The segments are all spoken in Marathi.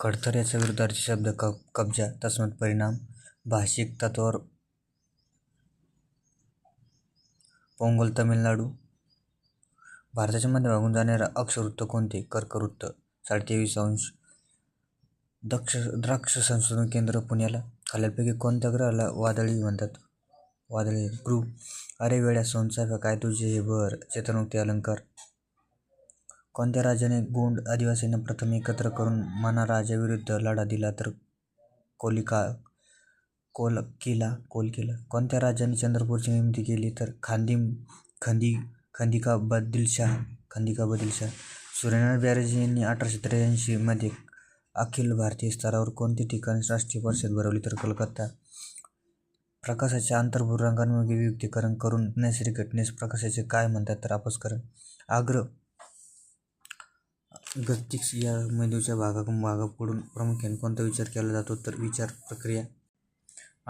खडतर याचा विरुद्धार्थी शब्द क कब्जा तस्मत परिणाम भाषिक तत्वावर पोंगल तमिळनाडू भारताच्या मध्यभागून जाणारे अक्षवृत्त कोणते? कर्कवृत्त. साडेतेवीस अंश. दक्ष द्राक्ष संशोधन केंद्र पुण्याला. खालीलपैकी कोणत्या ग्रहाला वादळी म्हणतात? वादळी गृह अरे वेड्या सोनचाफ्या काय तुझे हे भर? चेतनमुक्ती अलंकार. कोणत्या राजाने गोंड आदिवासींना प्रथम एकत्र करून मना राजाविरुद्ध लढा दिला तर कोलिका कोल केला कोल केला कोणत्या राजाने चंद्रपूरची निर्मिती केली तर खांदिम खंदी खंदिका बदिलशाह खंदिका बदिलशाह सूर्यनारायण बॅनर्जी यांनी अठराशे त्र्याऐंशीमध्ये अखिल भारतीय स्तरावर कोणती ठिकाणी राष्ट्रीय परिषद भरवली तर कलकत्ता? प्रकाशाच्या अंतर्भूत रंगांमध्ये वियुक्तीकरण करून नैसर्गिक घटनेस प्रकाशाचे काय म्हणतात तर अपस्करण आग्र गतिक या मेंदूच्या भागा भागाकडून प्रामुख्याने कोणता विचार केला जातो तर विचार प्रक्रिया.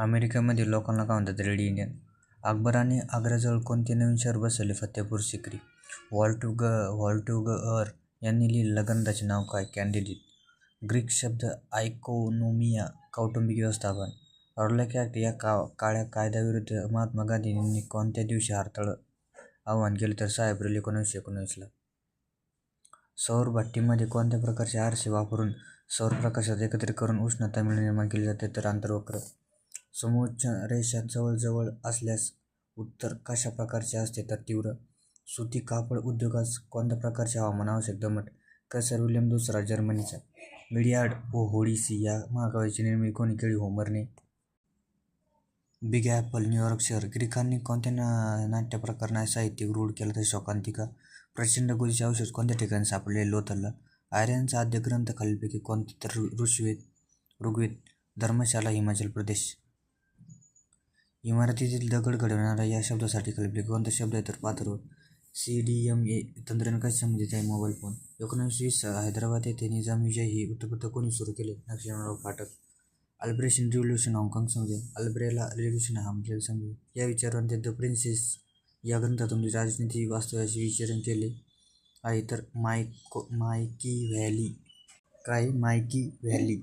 अमेरिकेमध्ये लोकांना काय म्हणतात? Red Indian. अकबराने आग्र्याजवळ कोणते नवीन शहर बसवले? फतेहपूर सिक्री. व्हॉल्टुग व्हॉल्टुगर यांनी लिहिले ग्रंथाचे नाव काय? कॅन्डिडेट. ग्रीक शब्द आयकोनोमिया कौटुंबिक व्यवस्थापन. ऑर्लॅक ॲक्ट या का काळ्या कायद्याविरुद्ध महात्मा गांधींनी कोणत्या दिवशी हरताळ आवाहन केले? तर सहा एप्रिल एकोणीसशे एकोणवीसला सौर भट्टीमध्ये कोणत्या प्रकारचे आरसे वापरून सौर प्रकाशात एकत्रित करून उष्णता निर्माण केली जाते तर आंतरवक्र. समोच्च रेषा जवळजवळ असल्यास उत्तर कशा प्रकारचे असते तर तीव्र. सुती कापड उद्योगास कोणत्या प्रकारचे हवामान आवश्यक? दमट. कसर विल्यम दुसरा जर्मनीचा. मिडियाड व होडीसी या महाकाव्याची निर्मिती कोणी केली? होमरने. बिग ॲपल न्यूयॉर्क शहर ग्रीकांनी कोणत्या ना नाट्यप्रकाराने साहित्यिक रूढ केला तर शोकांतिका? प्रचंड गुरीचे अवशेष कोणत्या ठिकाणी सापडले? लोथलला आर्यांचा आद्य ग्रंथ खालीलपैकी कोणते तर ऋषवेद ऋग्वेद धर्मशाला हिमाचल प्रदेश. इमारतीतील दगड घडवणारा या शब्दासाठी खालीलपैकी कोणता शब्द आहे तर पात्र सी डी एम ए तंत्रज्ञान कशा संबंधित आहे? Mobile phone. एकोणीसशे वीस हैदराबाद येथे निजाम विजय ही वृत्तपत्र कोणी सुरू केले? नक्षीराव फाटक अल्ब्रेशन रिव्होल्युशन हाँगकाँग समजेल अल्ब्रेला रिव्होल्युशन हामलेल समजे या विचारांते द प्रिन्सेस या ग्रंथातून राजनीती वास्तव्याचे विचारण केले आहे. तर मायको मायकी व्हॅली काय? मायकी व्हॅली.